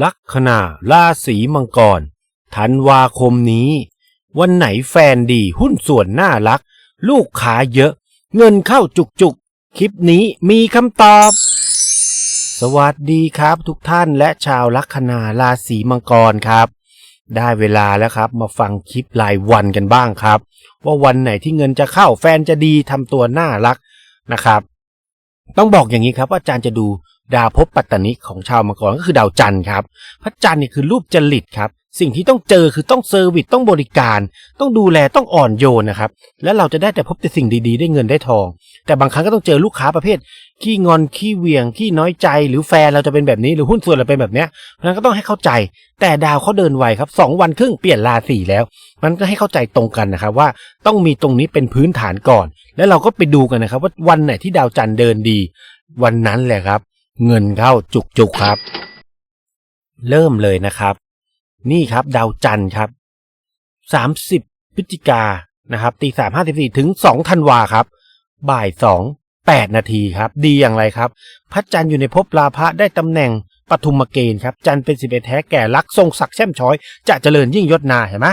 ลัคนาราศีมังกรธันวาคมนี้ วันไหนแฟนดีหุ้นส่วนน่ารัก ลูกค้าเยอะ เงินเข้าจุกๆคลิปนี้มีคำตอบ สวัสดีครับทุกท่านและชาวลัคนาราศีมังกรครับ ได้เวลาแล้วครับ มาฟังคลิปรายวันกันบ้างครับ ว่าวันไหนที่เงินจะเข้าแฟนจะดีทำตัวน่ารักนะครับ ต้องบอกอย่างนี้ครับว่าอาจารย์จะดู ดาวภพปัตตนิของชาวมังกรก็คือดาวจันทร์ครับ พระจันทร์นี่คือรูปจริตครับ สิ่งที่ต้องเจอคือต้องเซอร์วิสต้องบริการ ต้องดูแลต้องอ่อนโยนนะครับ แล้วเราจะได้แต่พบแต่สิ่งดีๆ ได้เงินได้ทอง แต่บางครั้งก็ต้องเจอลูกค้าประเภท ขี้งอนขี้เหวียงขี้น้อยใจ หรือแฟนเราจะเป็นแบบนี้หรือหุ้นส่วนเราเป็นแบบเนี้ยเพราะนั้นก็ต้องให้เข้าใจ แต่ดาวเขาเดินไวครับสองวันครึ่งเปลี่ยนราศีแล้ว มันก็ให้เข้าใจตรงกันนะครับว่าต้องมีตรงนี้เป็นพื้นฐานก่อน แล้วเราก็ไปดูกันนะครับว่าวันไหนที่ดาวจันทร์เดินดี วันนั้นแหละครับ เงินเข้าจุกๆครับ เริ่มเลยนะครับ นี่ครับ ดาวจันทร์ครับสามสิบพฤศจิกานะครับตีสามห้าสิบสี่ถึงสองธันวาครับ บ่ายสองแปดนาทีครับ ดีอย่างไรครับ พระจันทร์อยู่ในภพราพะได้ตำแหน่งปฐุมเกณฑ์ครับ จันทร์เป็นสิบเอ็ดแท้แก่รักทรงศักดิ์แช่มช้อย จะเจริญยิ่งยศนาเห็นไหม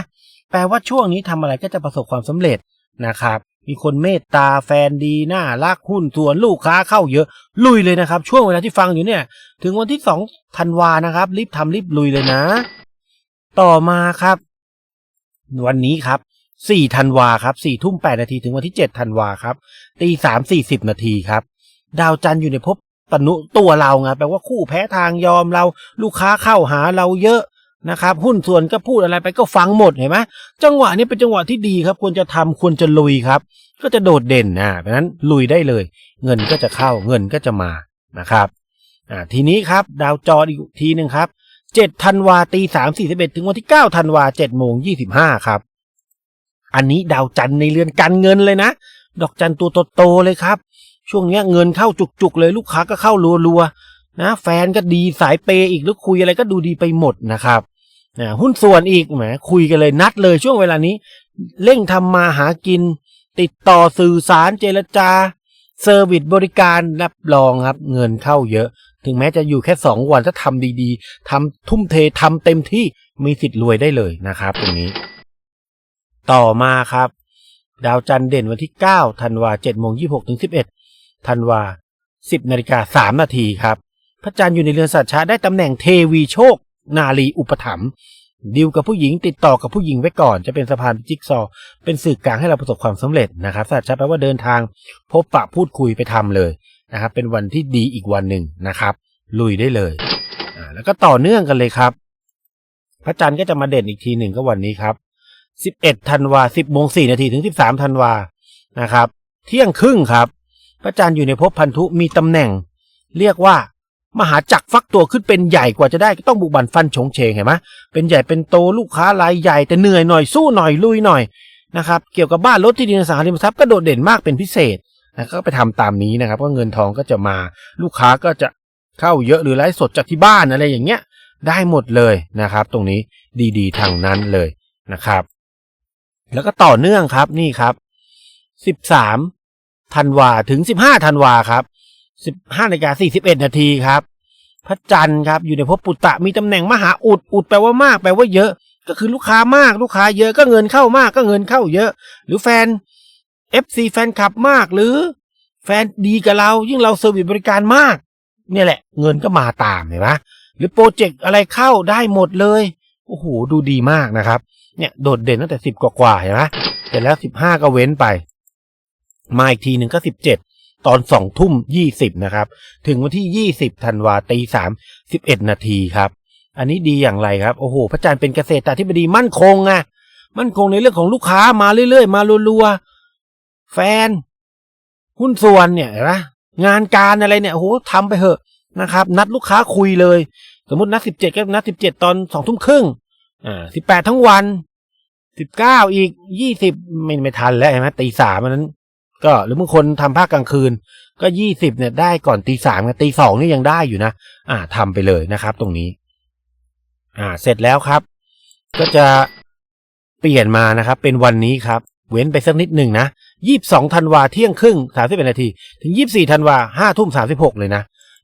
แปลว่าช่วงนี้ทำอะไรก็จะประสบความสำเร็จนะครับ มีคนเมตตาแฟนดีน่ารักหุ้นส่วนลูกค้าเข้าเยอะ ลุยเลยนะครับ ช่วงเวลาที่ฟังอยู่เนี่ย ถึงวันที่สองธันวานะครับ รีบทำรีบลุยเลยนะ ต่อมาครับ วันนี้ครับสี่ธันวาครับสี่ทุ่มแปดนาทีถึงวันที่เจ็ดธันวาครับตีสามสี่สิบนาทีครับ ดาวจันทร์อยู่ในภพตนุตัวเราไงแปลว่าคู่แพ้ทางยอมเรา ลูกค้าเข้าหาเราเยอะ นะครับ หุ้นส่วนก็พูดอะไรไปก็ฟังหมดเห็นไหมจังหวะนี้เป็นจังหวะที่ดีครับ ควรจะทำควรจะลุยครับ ก็จะโดดเด่นนะเพราะนั้นลุยได้เลย เงินก็จะเข้าเงินก็จะมานะครับอ่าทีนี้ครับดาวจออีกทีหนึ่งครับเจ็ดธันวาตีสามสี่สิบเอ็ดถึงวันที่เก้าธันวาเจ็ดโมงยี่สิบห้าครับ อันนี้ดาวจันในเรือนการเงินเลยนะ ดอกจันตัวโตๆเลยครับ ช่วงเนี้ยเงินเข้าจุกๆเลยลูกค้าก็เข้ารัวๆนะ แฟนก็ดีสายเปย์อีกหรือคุยอะไรก็ดูดีไปหมดนะครับ หุ้นส่วนอีกแหมคุยกันเลยนัดเลยช่วงเวลานี้ เร่งทำมาหากิน ติดต่อสื่อสารเจรจาเซอร์วิสบริการรับรองครับ เงินเข้าเยอะ ถึงแม้จะอยู่แค่สองวันถ้าทำดีๆทำทุ่มเททำเต็มที่มีสิทธิ์รวยได้เลยนะครับตรงนี้ ต่อมาครับ ดาวจันเด่นวันที่9ธันวา7โมง26ถึง11ธันวา 10นาฬิกา3นาทีครับ พระจันทร์อยู่ในเรือนสัตว์ช้าได้ตำแหน่งเทวีโชค นาลีอุปถัมภ์ดิวกับผู้หญิงติดต่อกับผู้หญิงไว้ก่อน จะเป็นสะพานจิ๊กซอ เป็นสื่อกลางให้เราประสบความสำเร็จนะครับสัตว์ช้าแปลว่าเดินทาง พบปะพูดคุยไปทำเลยนะครับ เป็นวันที่ดีอีกวันหนึ่งนะครับ ลุยได้เลยอ่าแล้วก็ต่อเนื่องกันเลยครับ พระจันทร์ก็จะมาเด่นอีกทีหนึ่งก็วันนี้ครับ11ธันวา10โมง4นาทีถึง13ธันวานะครับ เที่ยงครึ่งครับ พระจันทร์อยู่ในภพพันธุมีตำแหน่ง เรียกว่า มหาจักรฟักตัวขึ้นเป็นใหญ่กว่าจะได้ก็ต้องบุกบันฟันฉงเฉงเห็นไหมเป็นใหญ่เป็นโตลูกค้ารายใหญ่แต่เหนื่อยหน่อยสู้หน่อยลุยหน่อยนะครับเกี่ยวกับบ้านรถที่ดินสังหาริมทรัพย์ก็โดดเด่นมากเป็นพิเศษนะก็ไปทำตามนี้นะครับก็เงินทองก็จะมาลูกค้าก็จะเข้าเยอะหรือไลฟ์สดจากที่บ้านอะไรอย่างเงี้ยได้หมดเลยนะครับ ตรงนี้ดีๆทางนั้นเลยนะครับ แล้วก็ต่อเนื่องครับนี่ครับ 13ธันวาถึง 15ธันวาครับ 15นาฬิกา41นาทีครับ พระจันทร์ครับอยู่ในภพปุตตะมีตำแหน่งมหาอุดอุดแปลว่ามากแปลว่าเยอะ ก็คือลูกค้ามากลูกค้าเยอะก็เงินเข้ามากก็เงินเข้าเยอะ หรือแฟน FC แฟนคลับมากหรือ แฟนดีกับเรายิ่งเราเซอร์วิสบริการมากเนี่ยแหละ เงินก็มาตามเห็นไหมหรือโปรเจกต์อะไรเข้าได้หมดเลยโอ้โหดูดีมากนะครับเนี่ยโดดเด่นตั้งแต่สิบกว่าเห็นไหมเสร็จแล้วสิบห้าก็เว้นไป มาอีกทีหนึ่งก็สิบเจ็ด ตอนสองทุ่มยี่สิบนะครับ ถึงวันที่ยี่สิบธันวาตีสามสิบเอ็ดนาทีครับ อันนี้ดีอย่างไรครับ โอ้โห พระจันทร์เป็นเกษตรที่บดีมั่นคงไงมั่นคงในเรื่องของลูกค้ามาเรื่อยๆ มารัวๆ แฟน หุ้นส่วนเนี่ยนไหมงานการอะไรเนี่ยโอ้โหทำไปเถอะนะครับ นัดลูกค้าคุยเลย สมมตินัดสิบเจ็ดก็นัดสิบเจ็ดตอนสองทุ่มครึ่งอ่าสิบแปดทั้งวันสิบเก้าอีกยี่สิบไม่ไม่ทันแล้วใช่ไหมตีสามอันนั้น ก็หรือบางคนทำภาคกลางคืน ก็ยี่สิบเนี่ยได้ก่อนตีสามตีสองนี่ยังได้อยู่นะ อ่าทำไปเลยนะครับ ตรงนี้ อ่า เสร็จแล้วครับ ก็จะเปลี่ยนมานะครับ เป็นวันนี้ครับ เว้นไปสักนิดหนึ่งนะยี่สิบสองธันวาเที่ยงครึ่งสามสิบเอ็ดนาที ถึงยี่สิบสี่ธันวาห้าทุ่มสามสิบหกเลยนะ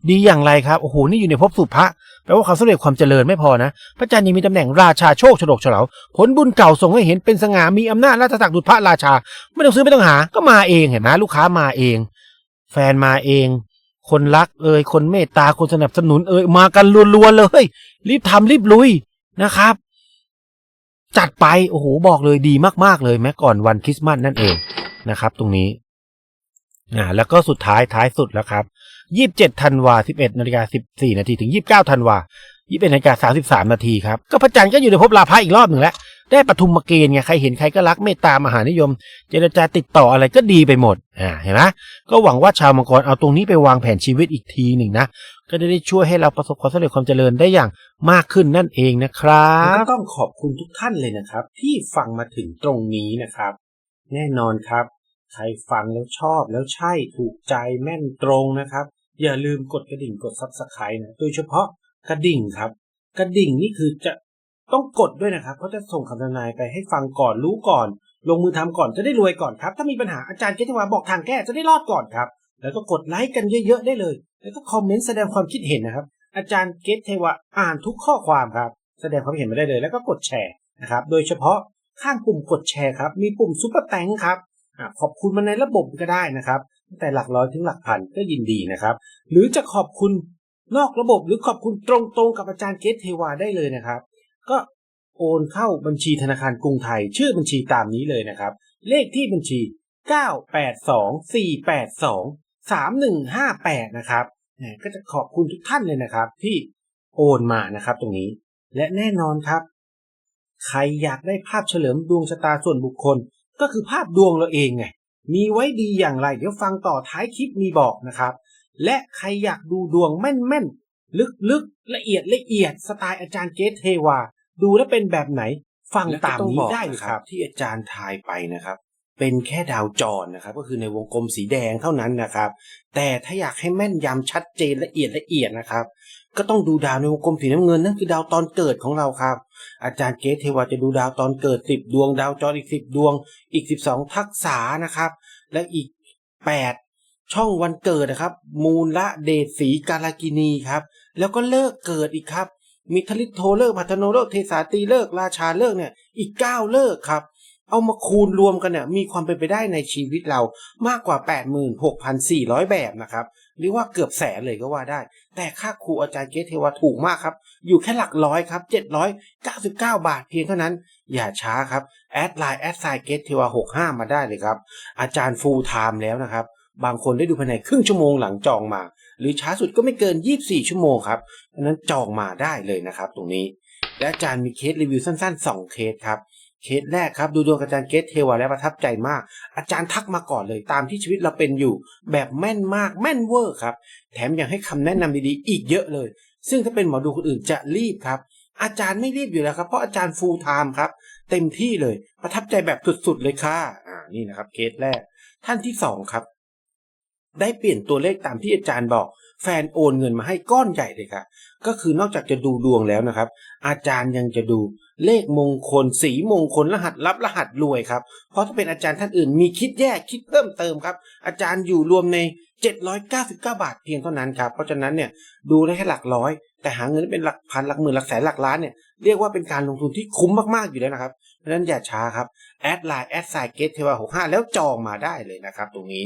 ดีอย่างไรครับ โอ้โห นี่อยู่ในภพสุภะแปลว่าความสำเร็จความเจริญไม่พอนะ พระจันทร์ยังมีตำแหน่งราชาโชคฉลกฉลาผลบุญเก่าส่งให้เห็นเป็นสง่ามีอำนาจราชศักดิ์ดุจพระราชา ไม่ต้องซื้อไม่ต้องหา ก็มาเองเห็นไหมลูกค้ามาเอง แฟนมาเอง คนรักเอ่ยคนเมตตาคนสนับสนุนเอ่ยมากันรัวๆเลย รีบทำรีบลุยนะครับ จัดไปโอ้โหบอกเลยดีมากๆเลยแม้ก่อนวันคริสต์มาสนั่นเองนะครับ ตรงนี้อ่าแล้วก็สุดท้ายท้ายสุดแล้วครับ ยี่สิบเจ็ดธันวาสิบเอ็ดนาฬิกาสิบสี่นาทีถึงยี่สิบเก้าธันวายี่สิบเอ็ดนาฬิกาสามสิบสามนาทีครับ ก็พระจันทร์ก็อยู่ในภพลาภะอีกรอบหนึ่งแล้ว ได้ปฐุมเกณฑ์ไง ใครเห็นใครก็รักเมตตามหานิยม เจรจาติดต่ออะไรก็ดีไปหมด อ่า เห็นไหมก็หวังว่าชาวมังกรเอาตรงนี้ไปวางแผนชีวิตอีกทีหนึ่งนะ ก็จะได้ช่วยให้เราประสบความสำเร็จความเจริญได้อย่างมากขึ้นนั่นเองนะครับต้องขอบคุณทุกท่านเลยนะครับ ที่ฟังมาถึงตรงนี้นะครับ แน่นอนครับ ใครฟังแล้วชอบแล้วใช่ถูกใจแม่นตรงนะครับ อย่าลืมกดกระดิ่งกดซับสไครต์นะโดยเฉพาะกระดิ่งครับ กระดิ่งนี่คือจะต้องกดด้วยนะครับ เพราะจะส่งคำทำนายไปให้ฟังก่อนรู้ก่อน ลงมือทำก่อนจะได้รวยก่อนครับ ถ้ามีปัญหาอาจารย์เกตวาบอกทางแก้จะได้รอดก่อนครับ แล้วก็กดไลค์กันเยอะๆได้เลย แล้วก็คอมเมนต์แสดงความคิดเห็นนะครับ อาจารย์เกตเทวะอ่านทุกข้อความครับ แสดงความเห็นมาได้เลย แล้วก็กดแชร์นะครับ โดยเฉพาะข้างปุ่มกดแชร์ครับ มีปุ่มซุปเปอร์แตงครับอขอบคุณมาในระบบก็ได้นะครับ แต่หลักร้อยถึงหลักพันก็ยินดีนะครับ หรือจะขอบคุณนอกระบบหรือขอบคุณตรงๆกับอาจารย์เกตเทวาได้เลยนะครับ ก็โอนเข้าบัญชีธนาคารกรุงไทย ชื่อบัญชีตามนี้เลยนะครับ เลขที่บัญชี 982-482-3158 นะครับก็จะขอบคุณทุกท่านเลยนะครับ ที่โอนมานะครับตรงนี้ และแน่นอนครับ ใครอยากได้ภาพเฉลิมดวงชะตาส่วนบุคคล ก็คือภาพดวงเราเองไง มีไว้ดีอย่างไร เดี๋ยวฟังต่อท้ายคลิปมีบอกนะครับ และใครอยากดูดวงแม่นๆ ลึกๆ ละเอียดละเอียดสไตล์อาจารย์เกตเทวา ดูแล้วเป็นแบบไหน ฟังตามนี้ได้เลยครับ ที่อาจารย์ทายไปนะครับ เป็นแค่ดาวจรนะครับ ก็คือในวงกลมสีแดงเท่านั้นนะครับ แต่ถ้าอยากให้แม่นยำชัดเจนละเอียดละเอียดนะครับ ก็ต้องดูดาวในวงกลมสีน้ำเงินนั่นคือดาวตอนเกิดของเราครับ อาจารย์เกตเทวาจะดูดาวตอนเกิด10ดวง ดาวจรอีก10ดวง อีก12ทักษะนะครับ และอีก8ช่องวันเกิดนะครับ มูลละเดชสีกาลากินีครับ แล้วก็เลิกเกิดอีกครับ มิทลิโทเลิกพัฒโนเลิกเทสาตีเลิกราชาเลิกเนี่ยอีก9เลิกครับ เอามาคูณรวมกันเนี่ยมีความเป็นไปได้ในชีวิตเรามากกว่า 86,400 แบบนะครับ หรือว่าเกือบแสนเลยก็ว่าได้ แต่ค่าครูอาจารย์เกตเทวาถูกมากครับ อยู่แค่หลักร้อยครับ 799 บาทเพียงเท่านั้น อย่าช้าครับ แอดไลน์แอดไซเกตเทวา65 มาได้เลยครับ อาจารย์ฟูลไทม์แล้วนะครับ บางคนได้ดูภายในครึ่งชั่วโมงหลังจองมา หรือช้าสุดก็ไม่เกิน 24 ชั่วโมงครับดังนั้นจองมาได้เลยนะครับ ตรงนี้และอาจารย์มีเคสรีวิวสั้นๆ 2 เคสครับ เคสแรกครับดูดวงอาจารย์เกตเทวาแล้วประทับใจมาก อาจารย์ทักมาก่อนเลยตามที่ชีวิตเราเป็นอยู่ แบบแม่นมากแม่นเวอร์ครับ แถมยังให้คำแนะนำดีๆ อีกเยอะเลย ซึ่งถ้าเป็นหมอดูคนอื่นจะรีบครับ อาจารย์ไม่รีบอยู่แล้วครับ เพราะอาจารย์ฟูลไทม์ครับ เต็มที่เลยประทับใจแบบสุดๆเลยค่ะอ่านี่นะครับเคสแรก ท่านที่สองครับ ได้เปลี่ยนตัวเลขตามที่อาจารย์บอก แฟนโอนเงินมาให้ก้อนใหญ่เลยค่ะ ก็คือนอกจากจะดูดวงแล้วนะครับ อาจารย์ยังจะดูเลขมงคล สีมงคลรหัสลับรหัสรวยครับ เพราะถ้าเป็นอาจารย์ท่านอื่นมีคิดแยกคิดเพิ่มเติมครับ อาจารย์อยู่รวมใน 799 บาทเพียงเท่านั้นครับ เพราะฉะนั้นเนี่ยดูได้แค่หลักร้อย แต่หาเงินเป็นหลักพันหลักหมื่นหลักแสนหลักล้านเนี่ยเรียกว่าเป็นการลงทุนที่คุ้มมากๆอยู่แล้วนะครับเพราะฉะนั้นอย่าช้าครับแอดไลน์แอดไซเกตเทวา65แล้วจองมาได้เลยนะครับ ตรงนี้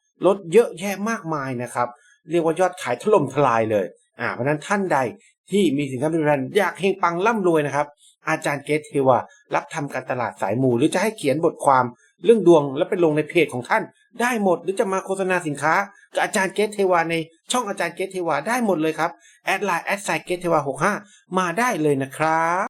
รถเยอะแยะมากมายนะครับ เรียกว่ายอดขายถล่มทลายเลยอ่าเพราะนั้นท่านใดที่มีสินค้าบริการอยากเฮงปังร่ำรวยนะครับ อาจารย์เกตเทวารับทำการตลาดสายมูหรือจะให้เขียนบทความเรื่องดวงแล้วไปลงในเพจของท่าน ได้หมดหรือจะมาโฆษณาสินค้ากับอาจารย์เกตเทวาในช่องอาจารย์เกตเทวาได้หมดเลยครับแอดไลน์แอดไซเกตเทวา65มาได้เลยนะครับ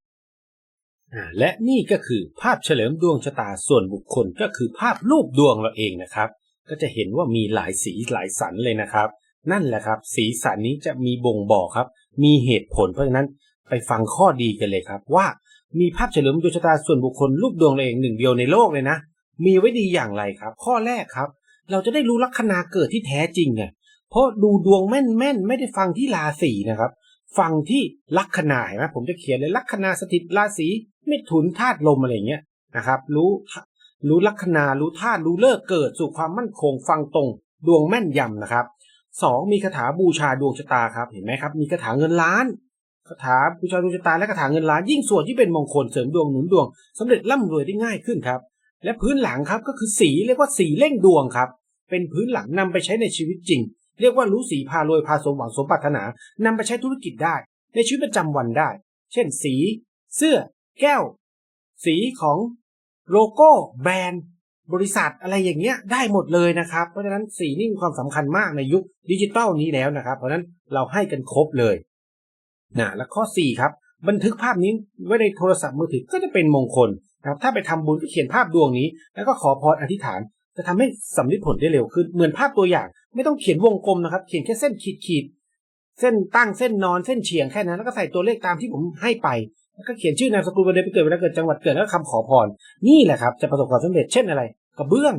และนี่ก็คือภาพเฉลิมดวงชะตาส่วนบุคคลก็คือภาพรูปดวงเราเองนะครับ ก็จะเห็นว่ามีหลายสีหลายสันเลยนะครับ นั่นแหละครับ สีสันนี้จะมีบ่งบอกครับ มีเหตุผลเพราะฉะนั้นไปฟังข้อดีกันเลยครับ ว่ามีภาพเฉลิมดวงชะตาส่วนบุคคลรูปดวงเราเองหนึ่งเดียวในโลกเลยนะ มีไว้ดีอย่างไรครับ ข้อแรกครับ เราจะได้รู้ลัคนาเกิดที่แท้จริงไงเพราะดูดวงแม่นๆไม่ได้ฟังที่ราศีนะครับ ฟังที่ลัคนาเห็นไหมผมจะเขียนเลยลัคนาสถิตราศีเมถุนธาตุลมอะไรเงี้ยนะครับ รู้ รู้ลัคนารู้ธาตุรู้เลิกเกิดสู่ความมั่นคงฟังตรง ดวงแม่นยำนะครับสองมีคาถาบูชาดวงชะตาครับเห็นไหมครับมีคาถาเงินล้านคาถาบูชาดวงชะตาและคาถาเงินล้านยิ่งส่วนที่เป็นมงคลเสริมดวงหนุนดวงสำเร็จร่ำรวยได้ง่ายขึ้นครับ และพื้นหลังครับก็คือสีเรียกว่าสีเร่งดวงครับ เป็นพื้นหลังนำไปใช้ในชีวิตจริง เรียกว่ารู้สีพารวยพาสมหวังสมปรารถนานำไปใช้ธุรกิจได้ ในชีวิตประจำวันได้ เช่นสี เสื้อ แก้ว สีของ โลโก้แบรนด์บริษัทอะไรอย่างเงี้ยได้หมดเลยนะครับ เพราะฉะนั้นสีนี่มีความสำคัญมากในยุคดิจิตอลนี้แล้วนะครับ เพราะฉะนั้นเราให้กันครบเลยนะและข้อ 4 ครับ บันทึกภาพนี้ไว้ในโทรศัพท์มือถือก็จะเป็นมงคลนะครับถ้าไปทำบุญก็เขียนภาพดวงนี้ แล้วก็ขอพรอธิษฐาน จะทำให้สำลิดผลได้เร็วขึ้น เหมือนภาพตัวอย่าง ไม่ต้องเขียนวงกลมนะครับ เขียนแค่เส้นขีดขีดเส้นตั้งเส้นนอนเส้นเฉียงแค่นั้นแล้วก็ใส่ตัวเลขตามที่ผมให้ไป แล้วก็เขียนชื่อนามสกุลวันเดือนปีเกิดเวลาเกิดจังหวัดเกิดแล้วคำขอพร นี่แหละครับ จะประสบความสำเร็จเช่นอะไรกระเบื้อง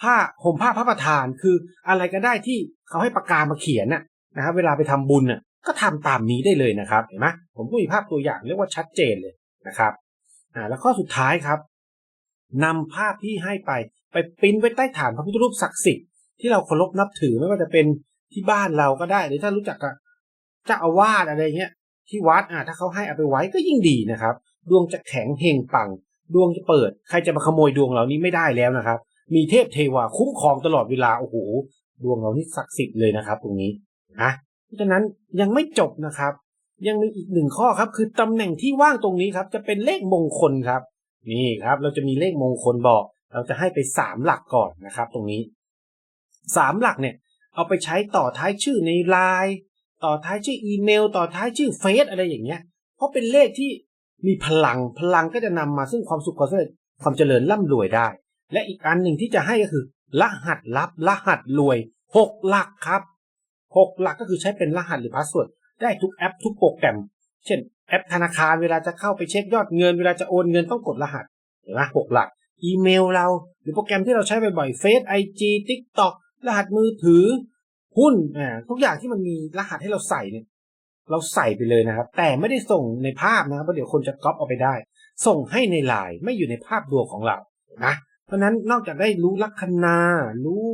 ผ้าห่มผ้าพระประธานคืออะไรก็ได้ที่เขาให้ปากกามาเขียนน่ะนะครับเวลาไปทำบุญน่ะก็ทำตามนี้ได้เลยนะครับเห็นไหมผมก็มีภาพตัวอย่างเรียกว่าชัดเจนเลยนะครับอ่าแล้วข้อสุดท้ายครับนำภาพที่ให้ไปไปปริ้นไว้ใต้ฐานพระพุทธรูปศักดิ์สิทธิ์ที่เราเคารพนับถือไม่ว่าจะเป็นที่บ้านเราก็ได้ หรือถ้ารู้จักกับเจ้าอาวาสอะไรเงี้ย ที่วัดอะถ้าเขาให้เอาไปไว้ก็ยิ่งดีนะครับ ดวงจะแข็งเฮงปัง ดวงจะเปิด ใครจะมาขโมยดวงเรานี้ไม่ได้แล้วนะครับ มีเทพเทวาคุ้มครองตลอดเวลาโอ้โหดวงเรานี่ศักดิ์สิทธิ์เลยนะครับ ตรงนี้นะเพราะฉะนั้นยังไม่จบนะครับ ยังมีอีกหนึ่งข้อครับ คือตำแหน่งที่ว่างตรงนี้ครับ จะเป็นเลขมงคลครับ นี่ครับ เราจะมีเลขมงคลบอก เราจะให้ไปสามหลักก่อนนะครับ ตรงนี้สามหลักเนี่ย เอาไปใช้ต่อท้ายชื่อในไลน์ ต่อท้ายชื่ออีเมล ต่อท้ายชื่อเฟซอะไรอย่างเงี้ย เพราะเป็นเลขที่มีพลังพลังก็จะนำมาซึ่งความสุขความสำเร็จความเจริญร่ำรวยได้ และอีกอันหนึ่งที่จะให้ก็คือ รหัสลับรหัสรวยหกหลักครับหกหลักก็คือใช้เป็นรหัสหรือพาสเวิร์ดได้ทุกแอปทุกโปรแกรม เช่น แอปธนาคารเวลาจะเข้าไปเช็คยอดเงิน เวลาจะโอนเงินต้องกดรหัสเห็นไหมหกหลัก อีเมลเรา หรือโปรแกรมที่เราใช้บ่อยๆเฟซไอจีทิกต็อกรหัสมือถือ หุ้นอ่าทุกอย่างที่มันมีรหัสให้เราใส่เนี่ยเราใส่ไปเลยนะครับ แต่ไม่ได้ส่งในภาพนะครับเพราะเดี๋ยวคนจะก๊อปเอาไปได้ ส่งให้ในไลน์ไม่อยู่ในภาพดวงของเรานะเพราะนั้นนอกจากได้รู้ลัคนารู้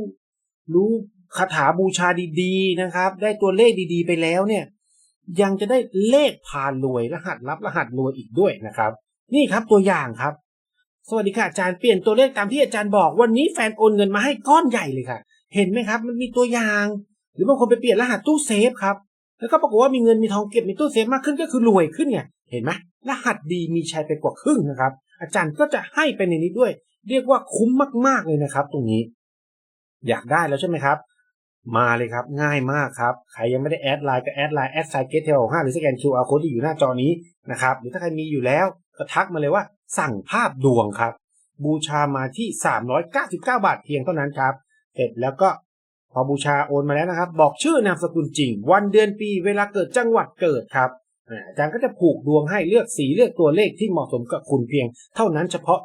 รู้คาถาบูชาดีๆนะครับ ได้ตัวเลขดีๆ ไปแล้วเนี่ย ยังจะได้เลขพารวยรหัสลับรหัสรวยอีกด้วยนะครับ นี่ครับตัวอย่างครับ สวัสดีค่ะอาจารย์เปลี่ยนตัวเลขตามที่อาจารย์บอกวันนี้แฟนโอนเงินมาให้ก้อนใหญ่เลยค่ะ เห็นไหมครับ มันมีตัวอย่างห รือบางคนไปเปลี่ยนรหัสตู้เซฟครับ แล้วก็ปรากฏว่ามีเงินมีทองเก็บในตู้เซฟมากขึ้นก็คือรวยขึ้นไงเห็นไหมรหัสดีมีชัยไปกว่าครึ่งนะครับ อาจารย์ก็จะให้ไปในนี้ด้วย เรียกว่าคุ้มมากๆเลยนะครับ ตรงนี้ อยากได้แล้วใช่ไหมครับ มาเลยครับง่ายมากครับ ใครยังไม่ได้แอดไลน์ก็แอดไลน์แอดไซเกตเทลห้าหรือสแกน QR code ที่อยู่หน้าจอนี้นะครับหรือถ้าใครมีอยู่แล้วก็ทักมาเลยว่า สั่งภาพดวงครับ บูชามาที่ 399 บาทเพียงเท่านั้นครับ เสร็จแล้วก็ พอบูชาโอนมาแล้วนะครับ บอกชื่อนามสกุลจริง วันเดือนปีเวลาเกิดจังหวัดเกิดครับอาจารย์ก็จะผูกดวงให้เลือกสีเลือกตัวเลขที่เหมาะสมกับคุณเพียง เท่านั้นเฉพาะ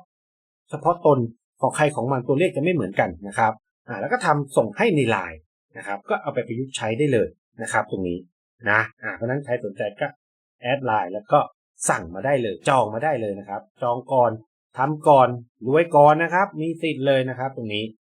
เฉพาะตนของใครของมันตัวเลขจะไม่เหมือนกันนะครับอ่าแล้วก็ทำส่งให้ในไลน์นะครับ ก็เอาไปประยุกต์ใช้ได้เลยนะครับ ตรงนี้นะอ่าเพราะฉะนั้นใครสนใจก็แอดไลน์แล้วก็สั่งมาได้เลย จองมาได้เลยนะครับ จองก่อนทำก่อนรวยก่อนนะครับ มีสิทธิ์เลยนะครับ ตรงนี้